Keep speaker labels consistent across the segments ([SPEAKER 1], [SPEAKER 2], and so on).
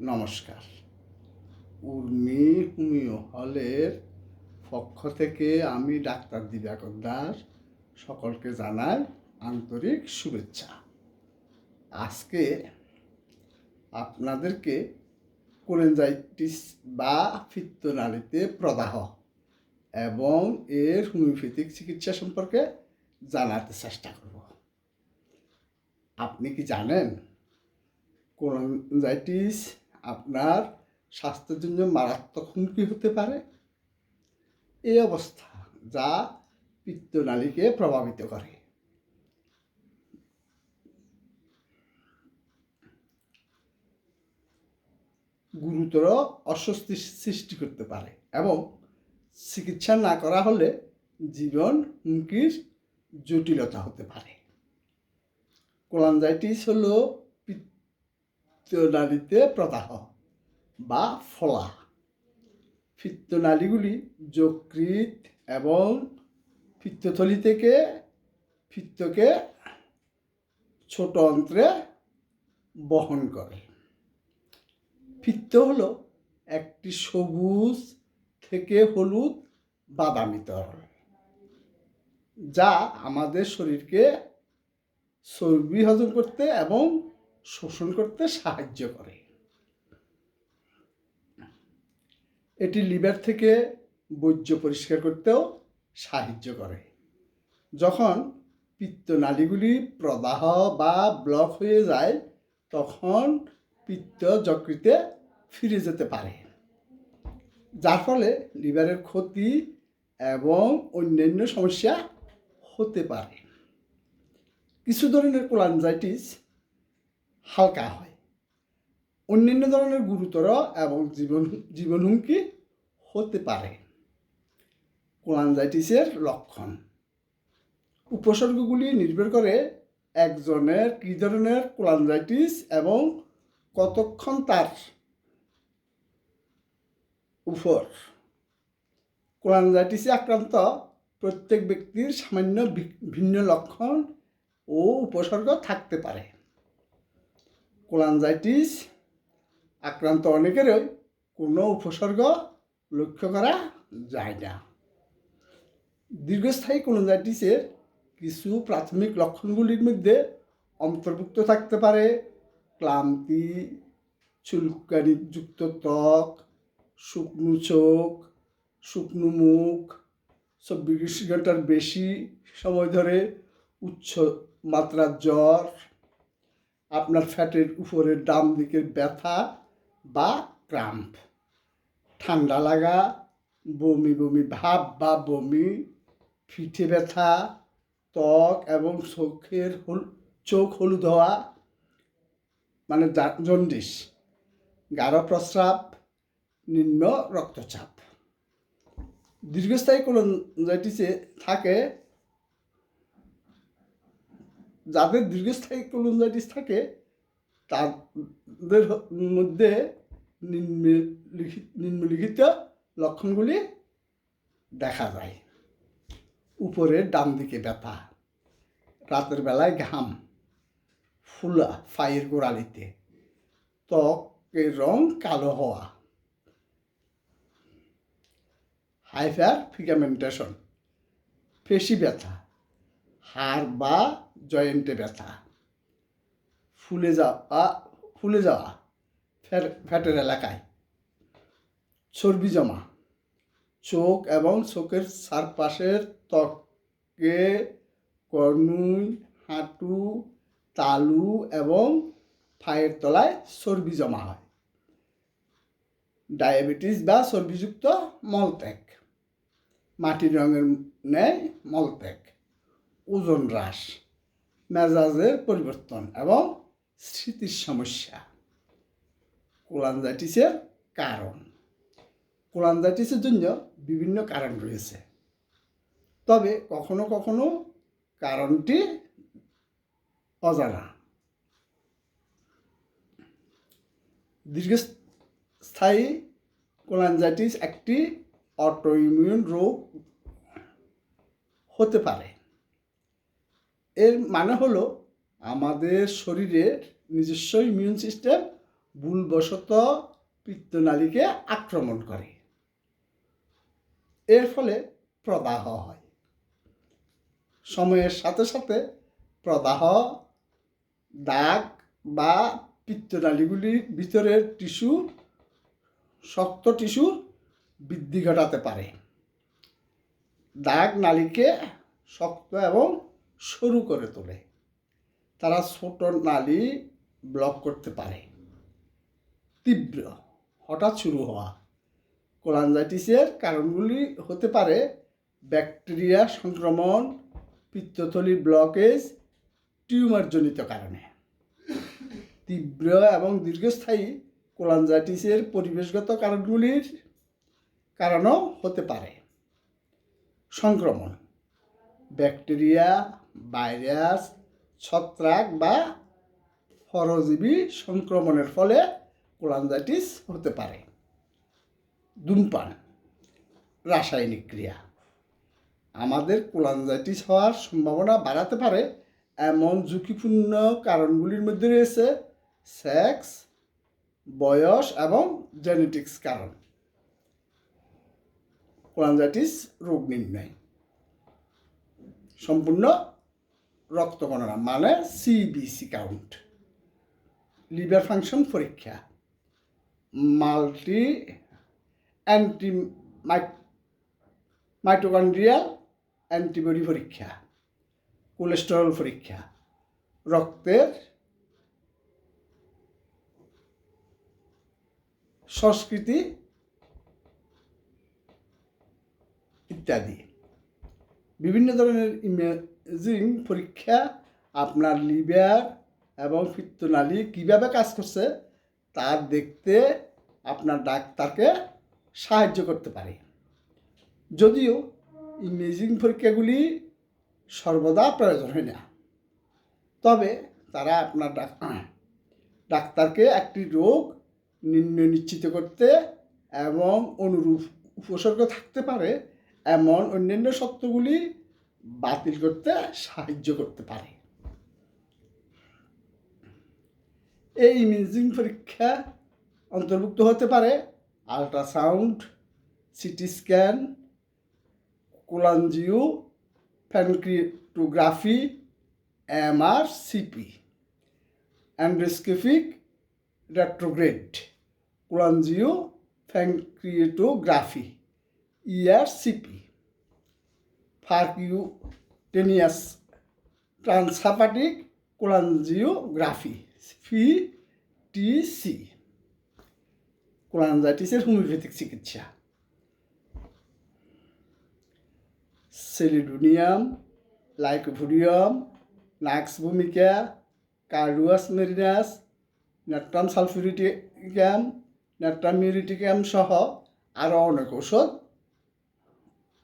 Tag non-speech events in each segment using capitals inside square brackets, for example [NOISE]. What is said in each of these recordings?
[SPEAKER 1] নমস্কার। উর্মি হোমিও হলের পক্ষ থেকে আমি ডাক্তার দিবাকর দাস সকলকে জানাই আন্তরিক শুভেচ্ছা। আজকে আপনাদেরকে কোলেনজাইটিস বা ফিত্তনালীতে প্রদাহ এবং এর হোমিওপ্যাথিক চিকিৎসা সম্পর্কে জানাতে চেষ্টা করব। আপনি কি জানেন? কোলনজাইটিস আপনার স্বাস্থ্যের জন্য মারাত্মক হুমকি হতে পারে। এই অবস্থা যা পিত্তনালীকে প্রভাবিত করে। গুরুতর অস্বস্তি সৃষ্টি করতে পারে এবং চিকিৎসা না করা হলে জীবন হুমকির জটিলতা হতে পারে। কোলানজাইটিস হলো পিত্তনালীতে প্রদাহ বা ফলা। পিত্তনালীগুলি যকৃত এবং পিত্তথলি থেকে পিত্তকে ছোট অন্ত্রে বহন করে। ফিত্ত হল একটি সবুজ থেকে হলুদ বাদামি তরল, যা আমাদের শরীরকে চর্বি হজম করতে এবং শোষণ করতে সাহায্য করে। এটি লিভার থেকে বর্জ্য পরিষ্কার করতেও সাহায্য করে। যখন পিত্তনালীগুলি প্রদাহ বা ব্লক হয়ে যায়, তখন পিত্ত যকৃতে ফিরে যেতে পারে। যার ফলে লিভারের ক্ষতি এবং অন্যান্য সমস্যা হতে পারে। কিছু ধরনের কোলানজাইটিস হালকা হয়। অন্যান্য ধরনের গুরুতর এবং জীবন জীবন হুমকি হতে পারে। কোলানজাইটিসের লক্ষণ। উপসর্গগুলি নির্ভর করে একজনের কী ধরনের কোলানজাইটিস এবং কতক্ষণ তার উপর। কোলানজাইটিসে আক্রান্ত প্রত্যেক ব্যক্তির সামান্য ভিন্ন লক্ষণ ও উপসর্গ থাকতে পারে। কোলানজাইটিস আক্রান্ত অনেকেরই কোনো উপসর্গ লক্ষ্য করা যায় না। দীর্ঘস্থায়ী কোলানজাইটিসের কিছু প্রাথমিক লক্ষণগুলির মধ্যে অন্তর্ভুক্ত থাকতে পারে ক্লান্তি, চুলকানিযুক্ত ত্বক, শুকনো চোখ, শুকনো মুখ, চব্বিশ ঘণ্টার বেশি সময় ধরে উচ্চ মাত্রার জ্বর আপনার ফ্যাটের উপরে ডান দিকের ব্যথা বা ক্রাম্প। ঠান্ডা লাগা, বমি বমি ভাব বা বমি পিঠে ব্যথা, ত্বক এবং চোখের হল, চোখ হলুদ হওয়া মানে জন্ডিস গাঢ় প্রস্রাব, নিম্ন রক্তচাপ। দীর্ঘস্থায়ী কোনো কোলনজাইটিসে থাকে যাদের দীর্ঘস্থায়ী কোলনজাইটিস থাকে, তাদের মধ্যে নিম্নলিখিত লক্ষণগুলি দেখা যায়। উপরের ডান দিকে ব্যথা, রাতের বেলায় ঘাম, ফুলা ফায়ের গোড়ালিতে, ত্বকের রং কালো হওয়া হাইফার ফিগামেন্টেশন পেশি ব্যথা হাড় বা জয়েন্টে ব্যথা। ফুলে যাওয়া ফুলে যাওয়া ফ্যাট- ফ্যাটের এলাকায়। চর্বি জমা। চোখ এবং চোখের চারপাশের ত্বকে কর্নুই, হাঁটু, তালু এবং পায়ের তলায় চর্বি জমা হয়। ডায়াবেটিস বা চর্বিযুক্ত মলত্যাগ। মাটির রঙের ন্যায় মলত্যাগ। ওজন হ্রাস, মেজাজের পরিবর্তন এবং স্মৃতির সমস্যা। কোলানজাইটিসের কারণ। কোলানজাইটিসের জন্য বিভিন্ন কারণ রয়েছে। তবে কখনো কখনো কারণটি অজানা। দীর্ঘস্থায়ী কোলানজাইটিস একটি অটোইমিউন রোগ হতে পারে। এর মানে হলো আমাদের শরীরের নিজস্ব ইমিউন সিস্টেম ভুলবশত পিত্তনালীকে আক্রমণ করে। এর ফলে প্রদাহ হয়। সময়ের সাথে সাথে প্রদাহ দাগ বা পিত্তনালীগুলির ভিতরের টিস্যু, শক্ত টিস্যুর বৃদ্ধি ঘটাতে পারে। দাগ নালীকে শক্ত এবং সরু করে তোলে। তারা ছোট নালী ব্লক করতে পারে। তীব্র, হঠাৎ শুরু হওয়া। কোলাঞ্জাইটিসের কারণগুলি হতে পারে ব্যাকটেরিয়া সংক্রমণ পিত্তথলির ব্লকেজ, টিউমারজনিত কারণে। তীব্র এবং দীর্ঘস্থায়ী কোলাঞ্জাইটিসের পরিবেশগত কারণগুলির কারণও হতে পারে। সংক্রমণ, ব্যাকটেরিয়া ভাইরাস, ছত্রাক বা পরজীবী সংক্রমণের ফলে কোলাঞ্জাইটিস হতে পারে। ধূমপান, রাসায়নিক ক্রিয়া। আমাদের কোলাঞ্জাইটিস হওয়ার সম্ভাবনা বাড়াতে পারে এমন ঝুঁকিপূর্ণ কারণগুলির মধ্যে রয়েছে সেক্স, বয়স এবং জেনেটিক্স কারণ। কোলাঞ্জাইটিস রোগ নির্ণয়। সম্পূর্ণ রক্ত গণনা মানে সিবিসি কাউন্ট লিভার ফাংশন পরীক্ষা। মাল্টি অ্যান্টি মাইটোকন্ড্রিয়াল অ্যান্টিবডি পরীক্ষা। কোলেস্টেরল পরীক্ষা। রক্তের সংস্কৃতি ইত্যাদি। বিভিন্ন ধরনের ইমেজিং পরীক্ষা, আপনার লিভার এবং পিত্তনালী কীভাবে কাজ করছে, তা দেখতে আপনার ডাক্তারকে সাহায্য করতে পারে। যদিও ইমেজিং পরীক্ষাগুলি সর্বদা প্রয়োজন হয় না, তবে তারা আপনার ডাক- [CLEARS THROAT] ডাক্তারকে একটি রোগ নির্ণয় নিশ্চিত করতে এবং অনুরূপ উপসর্গ থাকতে পারে, এমন অন্যান্য সত্যগুলি বাতিল করতে সাহায্য করতে পারে। এই ইমেজিং পরীক্ষা অন্তর্ভুক্ত হতে পারে ultrasound, CT scan cholangiopancreatography MR, CP. Endoscopic retrograde cholangiopancreatography ERCP percutaneous transhepatic cholangiography PTC কোলাঞ্জাইটিসের homeopathic চিকিৎসা Chelidonium Lycopodium Nux vomica Carduus Marianus Natrum sulphuricum Natrum muriaticum সহ আরও অনেক ঔষধ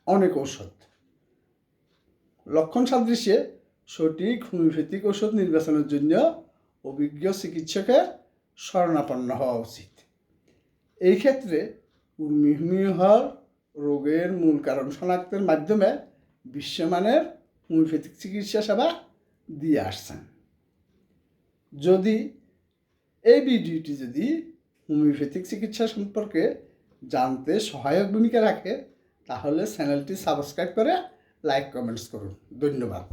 [SPEAKER 1] অনেক ঔষধ। লক্ষণ সাদৃশ্যে সঠিক হোমিওপ্যাথিক ওষুধ নির্বাচনের জন্য অভিজ্ঞ চিকিৎসকের শরণাপন্ন হওয়া উচিত। এই ক্ষেত্রে উর্মিহল রোগের মূল কারণ শনাক্তের মাধ্যমে বিশ্বমানের হোমিওপ্যাথিক চিকিৎসা সেবা দিয়ে আসছেন। যদি এই ভিডিওটি যদি হোমিওপ্যাথিক চিকিৎসা সম্পর্কে জানতে সহায়ক ভূমিকা রাখে, তাহলে চ্যানেলটি সাবস্ক্রাইব করে লাইক কমেন্টস করুন ধন্যবাদ